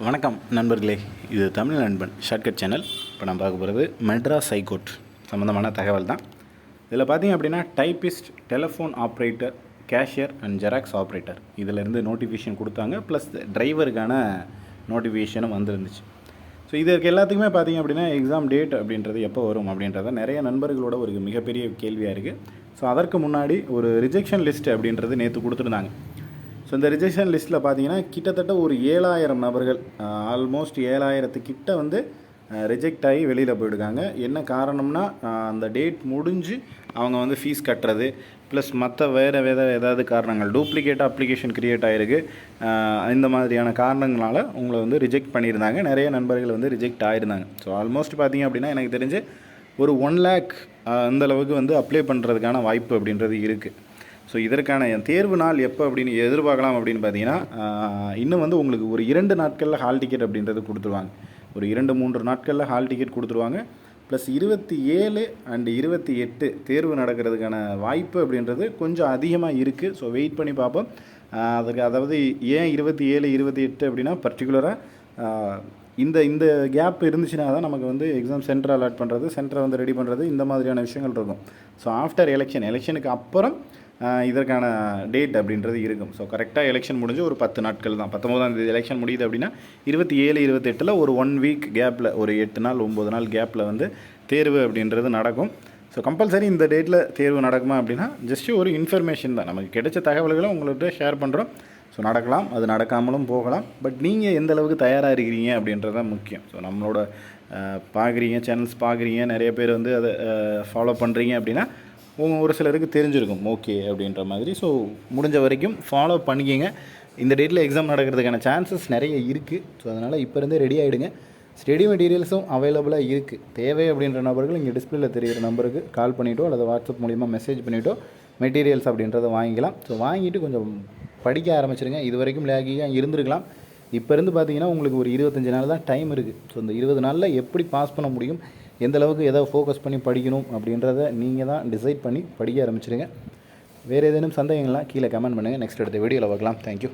வணக்கம் நண்பர்களே இது தமிழ் நண்பன் ஷார்ட்கட் சேனல் இப்போ நான் பார்க்க போகிறது மெட்ராஸ் ஹைகோர்ட் சம்மந்தமான தகவல் தான். இதில் பார்த்தீங்க அப்படின்னா typist telephone operator cashier and xerox operator இதிலேருந்து நோட்டிஃபிகேஷன் கொடுத்தாங்க ப்ளஸ் டிரைவருக்கான நோட்டிஃபிகேஷனும் வந்துருந்துச்சு. ஸோ இதற்கு எல்லாத்துக்குமே பார்த்தீங்க அப்படின்னா எக்ஸாம் டேட் அப்படின்றது எப்போ வரும் அப்படின்றத நிறைய நண்பர்களோட ஒரு மிகப்பெரிய கேள்வியாக இருக்குது ஸோ அதற்கு முன்னாடி ஒரு ரிஜெக்ஷன் லிஸ்ட் அப்படின்றது நேற்று கொடுத்துருந்தாங்க. ஸோ இந்த ரிஜெக்ஷன் லிஸ்ட்டில் பார்த்தீங்கன்னா கிட்டத்தட்ட ஒரு ஏழாயிரம் நபர்கள் ஆல்மோஸ்ட் ஏழாயிரத்துக்கிட்ட வந்து ரிஜெக்ட் ஆகி வெளியில் போயிடுக்காங்க என்ன காரணம்னா அந்த டேட் முடிஞ்சு அவங்க வந்து ஃபீஸ் கட்டுறது ப்ளஸ் மற்ற வேறு வேறு ஏதாவது காரணங்கள் டூப்ளிகேட் அப்ளிகேஷன் க்ரியேட் ஆகிருக்கு இந்த மாதிரியான காரணங்களால் உங்களை வந்து ரிஜெக்ட் பண்ணியிருந்தாங்க. நிறைய நண்பர்கள் வந்து ரிஜெக்ட் ஆகிருந்தாங்க ஸோ ஆல்மோஸ்ட் பார்த்தீங்க அப்படின்னா எனக்கு தெரிஞ்சு ஒரு ஒன் லேக் அந்த அளவுக்கு வந்து அப்ளை பண்ணுறதுக்கான வாய்ப்பு அப்படின்றது இருக்குது ஸோ இதற்கான என் தேர்வு நாள் எப்போ அப்படின்னு எதிர்பார்க்கலாம் அப்படின்னு பார்த்தீங்கன்னா இன்னும் வந்து உங்களுக்கு ஒரு இரண்டு நாட்களில் ஹால் டிக்கெட் அப்படின்றது கொடுத்துருவாங்க. ஒரு இரண்டு மூன்று நாட்களில் ஹால் டிக்கெட் கொடுத்துருவாங்க. ப்ளஸ் இருபத்தி ஏழு அண்ட் இருபத்தி எட்டு தேர்வு நடக்கிறதுக்கான வாய்ப்பு அப்படின்றது கொஞ்சம் அதிகமாக இருக்குது ஸோ வெயிட் பண்ணி பார்ப்போம். அதுக்கு அதாவது ஏன் இருபத்தி ஏழு இருபத்தி எட்டு அப்படின்னா பர்டிகுலராக இந்த இந்த கேப் இருந்துச்சுன்னா தான் நமக்கு வந்து எக்ஸாம் சென்டர் அலாட் பண்ணுறது சென்டரை வந்து ரெடி பண்ணுறது இந்த மாதிரியான விஷயங்கள் இருக்கும். ஸோ ஆஃப்டர் எலெக்ஷன் எலெக்ஷனுக்கு அப்புறம் இதற்கான டேட் அப்படின்றது இருக்கும். ஸோ கரெக்டாக எலெக்ஷன் முடிஞ்சு ஒரு பத்து நாட்கள் தான். பத்தொம்போதாம் தேதி எலெக்ஷன் முடியுது அப்படின்னா இருபத்தி ஏழு இருபத்தெட்டில் ஒரு ஒன் வீக் கேப்பில் ஒரு எட்டு நாள் ஒம்பது நாள் கேப்பில் வந்து தேர்வு அப்படின்றது நடக்கும். ஸோ கம்பல்சரி இந்த டேட்டில் தேர்வு நடக்குமா அப்படின்னா ஜஸ்ட்டு ஒரு இன்ஃபர்மேஷன் தான். நமக்கு கிடைச்ச தகவல்களை உங்கள்கிட்ட ஷேர் பண்ணுறோம் ஸோ நடக்கலாம். அது நடக்காமலும் போகலாம். பட் நீங்கள் எந்த அளவுக்கு தயாராக இருக்கிறீங்க அப்படின்றது தான் முக்கியம். ஸோ நம்மளோட பார்க்குறீங்க சேனல்ஸ் பார்க்குறீங்க நிறைய பேர் வந்து அதை ஃபாலோ பண்ணுறீங்க அப்படின்னா ஒரு சிலருக்கு தெரிஞ்சிருக்கும் ஓகே அப்படின்ற மாதிரி. ஸோ முடிஞ்ச வரைக்கும் ஃபாலோ பண்ணிக்கிங்க. இந்த டேட்டில் எக்ஸாம் நடக்கிறதுக்கான சான்சஸ் நிறைய இருக்குது ஸோ அதனால் இப்போ இருந்தே ரெடி ஆகிடுங்க ஸ்டடி மெட்டீரியல்ஸும் அவைலபிளாக இருக்குது தேவை அப்படின்ற நபர்கள் இங்கே டிஸ்பிளேல தெரிகிற நம்பருக்கு கால் பண்ணிவிட்டோ அல்லது வாட்ஸ்அப் மூலிமா மெசேஜ் பண்ணிவிட்டோ மெட்டீரியல்ஸ் அப்படின்றத வாங்கிக்கலாம். ஸோ வாங்கிட்டு கொஞ்சம் படிக்க ஆரம்பிச்சிருங்க. இது வரைக்கும் லேகியாக இருந்திருக்கலாம். இப்போ இருந்து பார்த்தீங்கன்னா உங்களுக்கு ஒரு இருபத்தஞ்சி நாள் தான் டைம் இருக்குது ஸோ இந்த இருபது நாளில் எப்படி பாஸ் பண்ண முடியும்? எந்த அளவுக்கு எதை ஃபோக்கஸ் பண்ணி படிக்கணும் அப்படின்றத நீங்கள் தான் டிசைட் பண்ணி படிக்க ஆரம்பிச்சிருங்க. வேறு ஏதேனும் சந்தேகங்கள்லாம் கீழே கமெண்ட் பண்ணுங்கள் நெக்ஸ்ட் எடுத்த வீடியோவில் பார்க்கலாம். தேங்க்யூ